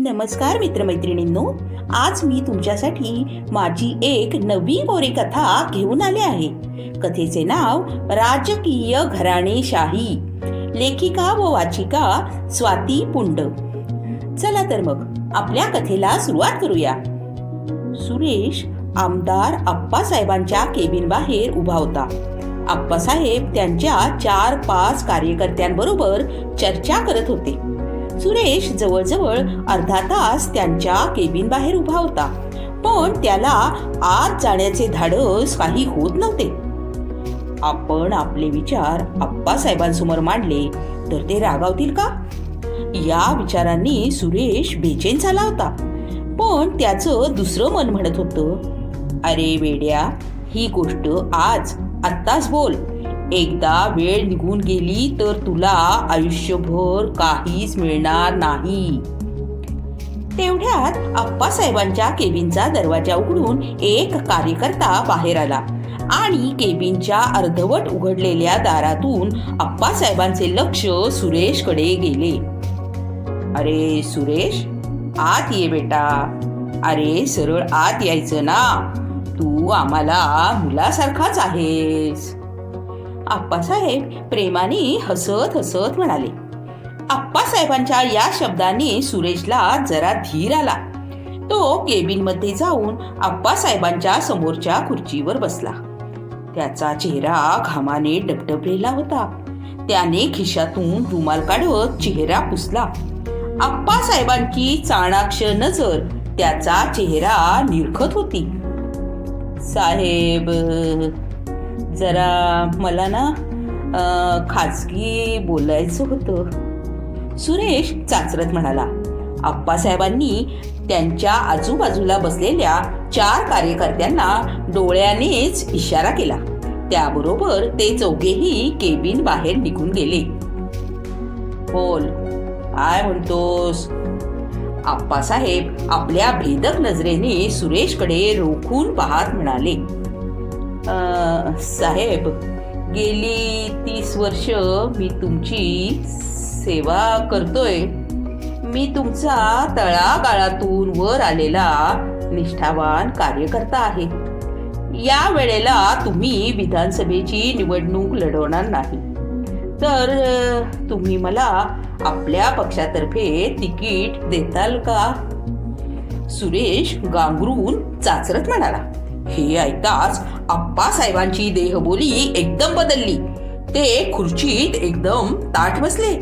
नमस्कार मित्रमैत्रिणींनो आज मी तुमच्यासाठी माझी एक नवी गोरी कथा घेऊन आले आहे. कथेचे नाव राजकीय घराणेशाही लेखिका व वाचिका स्वाती पुंड. चला तर मग आपल्या कथेला सुरुवात करूया. सुरेश आमदार आप्पासाहेबांच्या केबिन बाहेर उभा होता. आप्पासाहेब त्यांच्या चार पाच कार्यकर्त्यांबरोबर चर्चा करत होते. सुरेश जवळजवळ अर्धा तास त्यांच्या केबिन बाहेर उभा होता. पण त्याला आत जाण्याचे धाडस काही होत नव्हते. आपण आपले विचार आप्पासाहेबांसमोर मांडले तर ते रागावतील का? या विचारांनी सुरेश बेचैन झाला होता. पण त्याचं दुसरं मन म्हणत होतं अरे वेड्या ही गोष्ट आज आत्ताच बोल. एकदा वेळ निघून गेली तर तुला आयुष्यभर काहीच मिळणार नाही. तेवढ्यात आप्पासाहेबांच्या केबिनचा दरवाजा उघडून एक कार्यकर्ता बाहेर आला आणि केबिनच्या अर्धवट उघडलेल्या दारातून आप्पासाहेबांचे लक्ष सुरेशकडे गेले. अरे सुरेश आत ये बेटा. अरे सरळ आत यायचं ना. तू आम्हाला मुलासारखाच आहेस. आप्पासाहेब प्रेमाने हसत हसत म्हणाले आप्पासाहेबांच्या या शब्दाने सुरेशला जरा धीर आला. तो केबिनमध्ये जाऊन आप्पासाहेबांच्या समोरच्या खुर्चीवर बसला. त्याचा चेहरा घामाने डबडबलेला होता. त्याने खिशातून रुमाल काढत चेहरा पुसला. आप्पासाहेबांची चाणाक्ष नजर त्याचा चेहरा निरखत होती. साहेब जरा मला ना खाजगी बोलायचं होतं. सुरेश चाचरत म्हणाला आप्पासाहेबांनी त्यांच्या आजूबाजूला बसलेल्या चार कार्यकर्त्यांना डोळ्यानेच इशारा केला. त्याबरोबर ते चौघेही केबिन बाहेर निघून गेले. बोल काय म्हणतोस? आप्पासाहेब आपल्या भेदक नजरेने सुरेशकडे रोखून पाहत म्हणाले. साहेब गेली तीस वर्ष मी तुमची सेवा करतोय. मी तुमचा तळागाळातून वर आलेला निष्ठावान कार्यकर्ता आहे. या वेळेला तुम्ही विधानसभेची निवडणूक लढवणार नाही. तर तुम्ही मला आपल्या पक्षातर्फे तिकीट देताल का? सुरेश गांगरून चाचरत म्हणाला. हे ऐकताच आप्पासाहेबांची देहबोली एकदम बदलली. ते खुर्चीत एकदम ताठ बसले.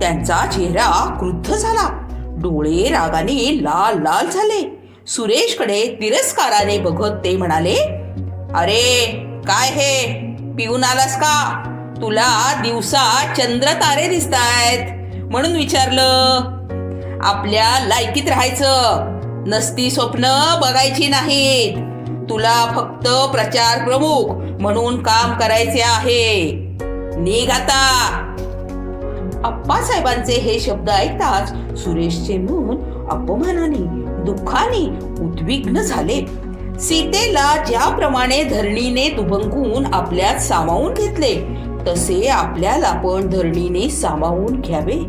त्यांचा चेहरा क्रुद्ध झाला. डोळे रागाने लाल लाल झाले. सुरेशकडे तिरस्काराने बघत ते म्हणाले अरे काय हे? पिऊन आलास का? तुला दिवसा चंद्र तारे दिसतायत. म्हणून विचारलं आपल्या लायकीत राहायचं. नसती स्वप्न बघायची नाहीत. तुला फक्त प्रचार प्रमुख म्हणून काम करायचे आहे. निघ आता. आप्पासाहेबांचे हे शब्द ऐकताच सुरेशचे मन अपमानाने दुःखाने उद्विग्न झाले. सीतेला ज्याप्रमाणे धरणीने दुभंगून आपल्यात सामावून घेतले तसे आपल्याला पण धरणीने सामावून घ्यावे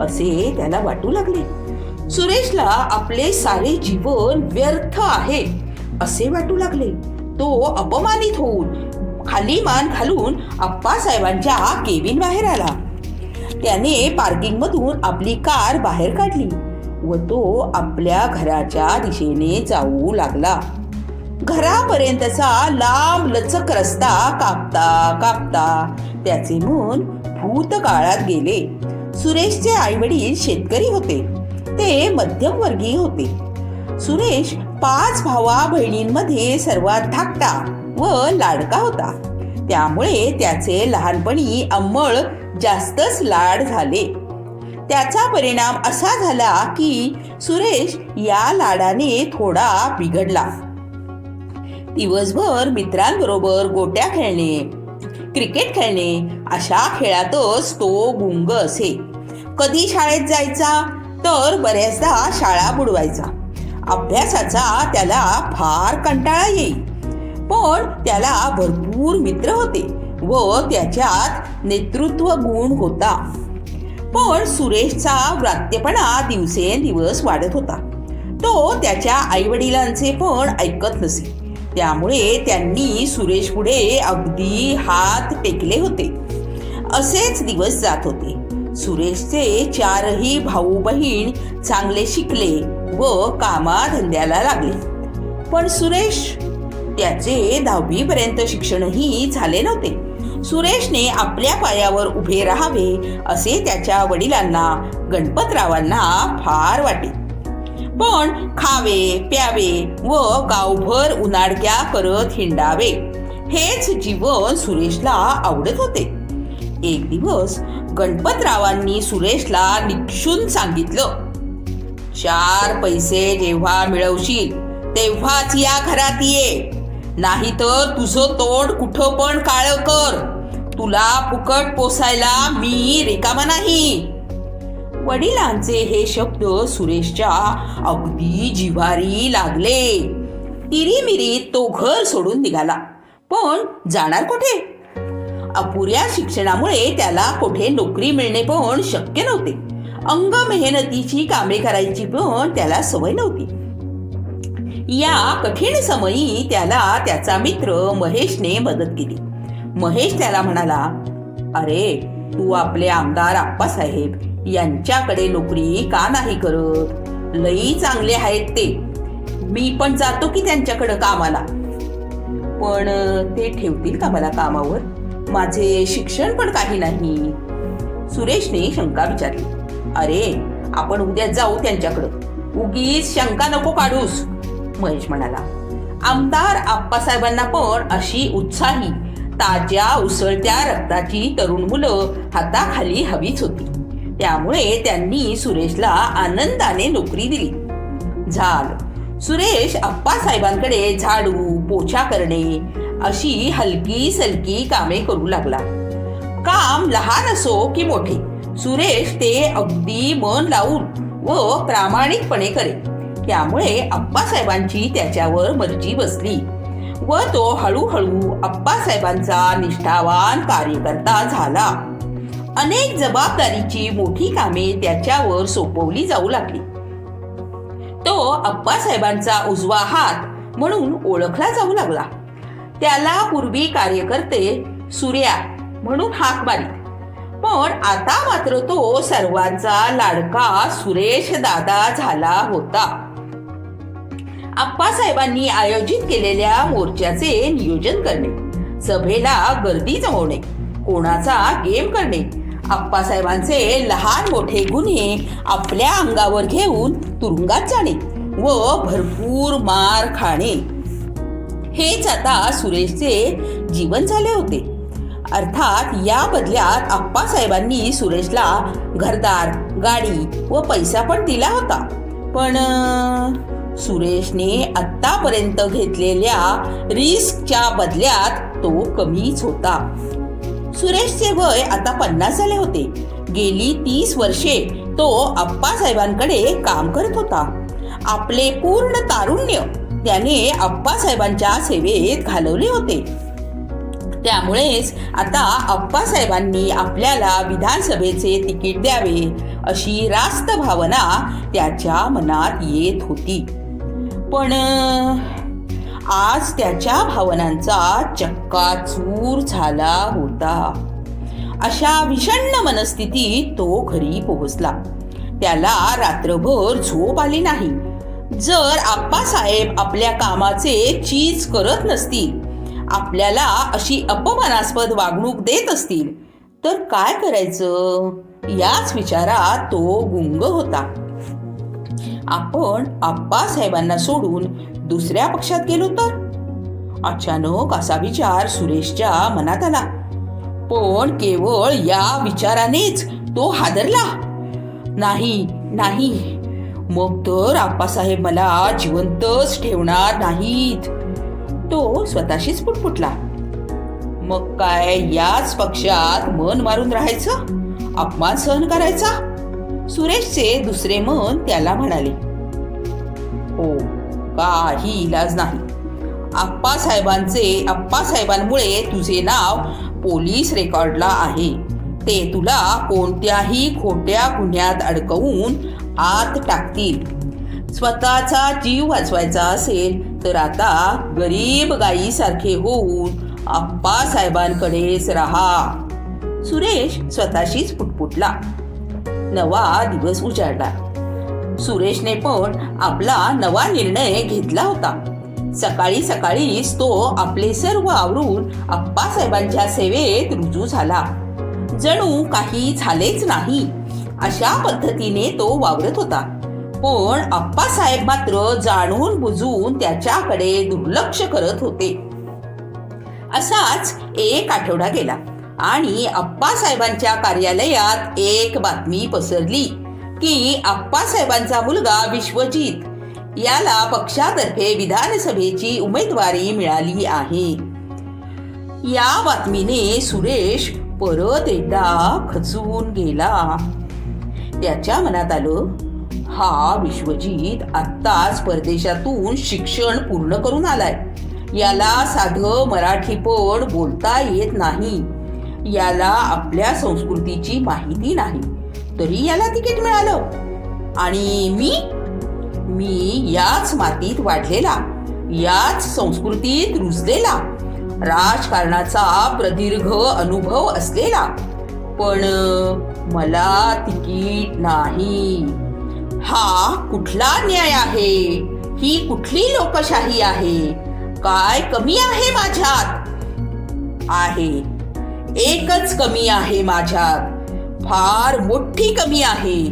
असे त्याला वाटू लागले. सुरेशला आपले सारे जीवन व्यर्थ आहे. असे वाटू लागले. तो अपमानित होऊन खाली मान घालून आप्पासाहेबांच्या केबिन बाहेर आला. त्याने पार्किंग मधून आपली कार बाहेर काढली व तो आपल्या घराच्या दिशेने जाऊ लागला. घरापर्यंतचा लांब लचक रस्ता कापता कापता त्याचे मन भूतकाळात गेले. सुरेशचे आई वडील शेतकरी होते. ते मध्यमवर्गीय होते. सुरेश पाच भावा बहिणींमध्ये सर्वात धाकटा व लाडका होता. त्यामुळे त्याचे लहानपणी अंमळ जास्तच लाड झाले. त्याचा परिणाम असा झाला की सुरेश या लाडाने थोडा बिघडला. दिवसभर मित्रांबरोबर गोट्या खेळणे क्रिकेट खेळणे अशा खेळातच तो गुंग असे. कधी शाळेत जायचा? तर बऱ्याचदा शाळा बुडवायचा. अभ्यासाचा त्याला फार कंटाळा येईल. पण त्याला भरपूर मित्र होते व त्याच्यात नेतृत्व गुण होता. पण सुरेशचा व्रात्यपणा दिवसेंदिवस वाढत होता. तो त्याच्या आईवडिलांचे पण ऐकत नसे. त्यामुळे त्यांनी सुरेश पुढे अगदी हात टेकले होते. असेच दिवस जात होते. सुरेशचे चारही भाऊ बहीण चांगले शिकले व कामाधंद्याला लागले. पण सुरेश त्याचे दहावी पर्यंत शिक्षणही झाले नव्हते. सुरेशने आपल्या पायावर उभे राहावे असे त्याच्या वडिलांना गणपतरावांना फार वाटे. पण खावे प्यावे व गावभर उन्हाडक्या करत हिंडावे हेच जीवन सुरेशला आवडत होते. एक दिवस गणपतरावांनी सुरेशला निक्षून सांगितलं चार पैसे जेव्हा मिळवशील तेव्हाच या घरात ये. नाहीतर तुझं तोंड कुठं पण काळ कर. तुला फुकट पोसायला मी रिकामा नाही. वडिलांचे हे शब्द सुरेशच्या अगदी जिव्हारी लागले. तिरीमिरीत तो घर सोडून निघाला. पण जाणार कुठे? अपुऱ्या शिक्षणामुळे त्याला कुठे नोकरी मिळणे पण शक्य नव्हते. अंग मेहनतीची कामे करायची पण त्याला सवय नव्हती. या कठीण समयी त्याला त्याचा मित्र महेशने मदत केली. महेश त्याला म्हणाला अरे तू आपले आमदार आप्पासाहेब यांच्याकडे नोकरी का नाही करत? लई चांगले आहेत ते. मी पण जातो की त्यांच्याकडे कामाला. पण ते ठेवतील का मला कामावर? माझे शिक्षण पण काही नाही. सुरेशने शंका विचारली. अरे आपण उद्या जाऊ त्यांच्याकडं. उगीच शंका नको काढूस महेश म्हणाला. आमदार आप्पासाहेबांना पण अशी उत्साही ताज्या उसळत्या रक्ताची तरुण मुलं हाताखाली हवीच होती. त्यामुळे त्यांनी सुरेशला आनंदाने नोकरी दिली. झाल. सुरेश आप्पासाहेबांकडे झाडू पोछा करणे अशी हलकी सलकी कामे करू लागला. काम लहान असो की मोठे सुरेश ते अगदी मन लावून व प्रामाणिकपणे करे. त्यामुळे आप्पासाहेबांची त्याच्यावर मर्जी बसली. व तो हळूहळू आप्पासाहेबांचा निष्ठावान कार्यकर्ता झाला. अनेक जबाबदारीची मोठी कामे त्याच्यावर सोपवली जाऊ लागली. तो आप्पासाहेबांचा उजवा हात म्हणून ओळखला जाऊ लागला. त्याला पूर्वी कार्यकर्ते सूर्या म्हणून हाक मारित पण आता मात्र तो सर्वांचा लाडका सुरेश दादा झाला होता. आप्पासाहेबांनी आयोजित केलेल्या मोर्चाचे नियोजन करणे सभेला गर्दी जमवणे कोणाचा गेम करणे आप्पासाहेबांचे लहान मोठे गुन्हे आपल्या अंगावर घेऊन तुरुंगात जाणे व भरपूर मार खाणे. हेच आता सुरेशचे जीवन झाले होते. अर्थात या बदल्यात आप्पासाहेबांनी सुरेशला घरदार गाडी व पैसा पण दिला होता. पण सुरेशने आत्तापर्यंत घेतलेल्या रिस्कच्या बदल्यात तो कमीच होता. सुरेशचे वय आता पन्नास झाले होते. गेली तीस वर्षे तो आप्पासाहेबांकडे काम करत होता. आपले पूर्ण तारुण्य त्याने आप्पासाहेबांच्या सेवेत घालवले होते. त्यामुळेच आता आप्पासाहेबांनी आपल्याला विधानसभेचे तिकीट द्यावे अशी रास्त भावना त्याच्या मनात येत होती. पण आज त्याच्या भावनांचा चक्काचूर झाला होता. अशा विषण्ण मनस्थितीत तो घरी पोहोचला. त्याला रात्रभर झोप आली नाही. जर आप्पासाहेब आपल्या कामाचे चीज करत नसतील आपल्याला अशी अपमानास्पद वागणूक देत असतील तर काय करायचं? याच विचारात तो गुंग होता. आपण आप्पासाहेबांना सोडून दुसऱ्या पक्षात गेलो तर? अचानक असा विचार सुरेशच्या मनात आला. पण केवळ या विचारानेच तो हादरला. नाही नाही. मग तर आप्पासाहेब मला जिवंतच ठेवणार नाहीत. तो स्वतःशीच पुटपुटला. मग काय याच पक्षात मन मारून राहायचं? अपमान सहन करायचा? सुरेशचे दुसरे मन त्याला म्हणाले. हो काही इलाज नाही. आप्पासाहेबांचे आप्पासाहेबांमुळे तुझे नाव पोलीस रेकॉर्डला आहे. ते तुला कोणत्याही खोट्या गुन्ह्यात अडकवून आत टाकतील. स्वतःचा जीव वाचवायचा असेल तर आता गरीब गायीसारखे होऊन आप्पासाहेबांकडेच राहा. सुरेश स्वतःशीच पुटपुटला. नवा दिवस उजाडला सुरेशने पण आपला नवा निर्णय घेतला होता. सकाळी सकाळीच तो आपले सर्व आवरून आप्पासाहेबांच्या सेवेत रुजू झाला. जणू काही झालेच नाही. अशा पद्धतीने तो वावरत होता. पण आप्पासाहेब मात्र जाणून बुजून त्याच्याकडे दुर्लक्ष करत होते. असाच एक आठवडा गेला आणि आप्पासाहेबांच्या कार्यालयात एक बातमी पसरली की आप्पासाहेबांचा मुलगा विश्वजित याला पक्षातर्फे विधानसभेची उमेदवारी मिळाली आहे. या बातमीने सुरेश परत एकदा खचून गेला. त्याच्या मनात आलं हा विश्वजीत आत्ताच परदेशातून शिक्षण पूर्ण करून आलाय. याला साधं मराठी पण बोलता येत नाही. याला आपल्या संस्कृतीची माहिती नाही. तरी याला तिकीट मिळालं. आणि मी? मी याच मातीत वाढलेला. याच संस्कृतीत रुजलेला. राजकारणाचा प्रदीर्घ अनुभव असलेला. पण मला तिकीट नाही. हा कुठला न्याय आहे? ही कुठली लोकशाही आहे? काय कमी आहे माझ्यात? आहे. एकच कमी आहे माझ्यात. फार मोठी कमी आहे.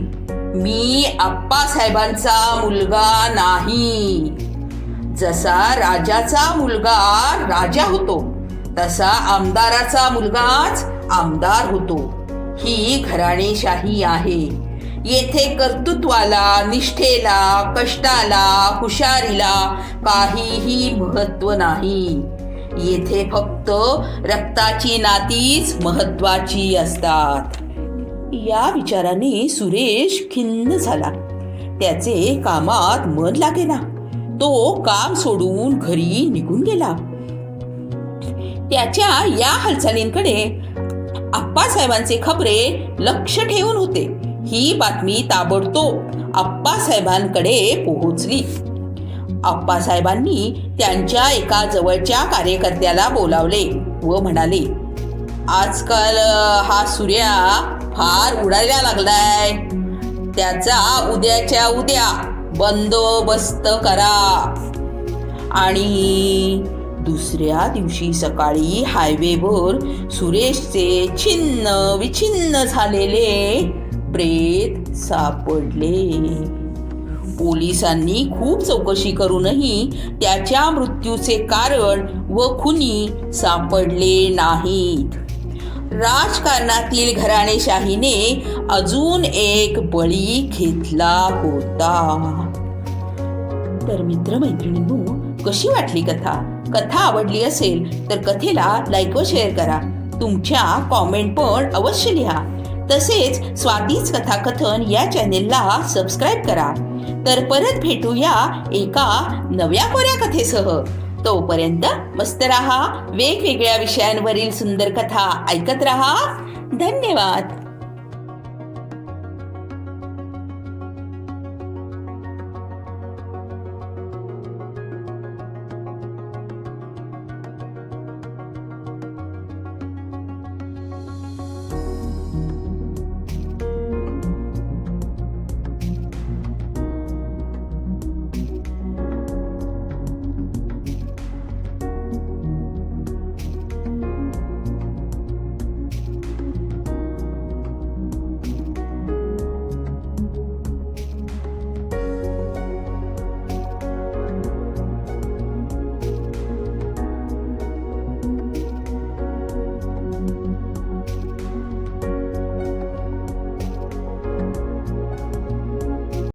मी आप्पासाहेबांचा मुलगा नाही. जसा राजाचा मुलगा राजा होतो तसा आमदाराचा मुलगाच आमदार होतो. ही घराणेशाही आहे. येथे कर्तृत्वाला निष्ठेला कष्टाला हुशारीला काहीही महत्त्व नाही. येथे फक्त रक्ताची नातीच महत्वाची असतात. या विचाराने सुरेश खिन्न झाला. त्याचे कामात मन लागेना. तो काम सोडून घरी निघून गेला. त्याच्या या हालचालींकडे आप्पासाहेबांचे खबरे लक्ष ठेवून होते. ही बातमी ताबडतोब आप्पासाहेबांकडे पोहोचली. आप्पासाहेबांनी त्यांच्या एका जवळच्या कार्यकर्त्याला बोलावले व म्हणाले आजकाल हा सूर्या फार उडायला लागलाय. त्याचा उद्याच्या उद्या बंदोबस्त करा. आणि दुसऱ्या दिवशी सकाळी हायवेवर सुरेशचे छिन्न विछिन्न झालेले प्रेत सापडले. पोलिसांनी खूप चौकशी करूनही त्याच्या मृत्यूचे कारण व खुनी सापडले नाहीत. राजकारणातील घराणेशाहीने अजून एक बळी घेतला होता. तर मित्रमैत्रिणींनो कशी वाटली कथा? कथा आवडली असेल तर कथेला लाईक व शेअर करा. तुमच्या कॉमेंट पण अवश्य लिहा. तसेच स्वातीच कथाकथन या चॅनेलला सबस्क्राईब करा. तर परत भेटूया एका नव्या कोऱ्या कथेसह. तोपर्यंत मस्त रहा वेगवेगळ्या विषयांवरील सुंदर कथा ऐकत रहा. धन्यवाद!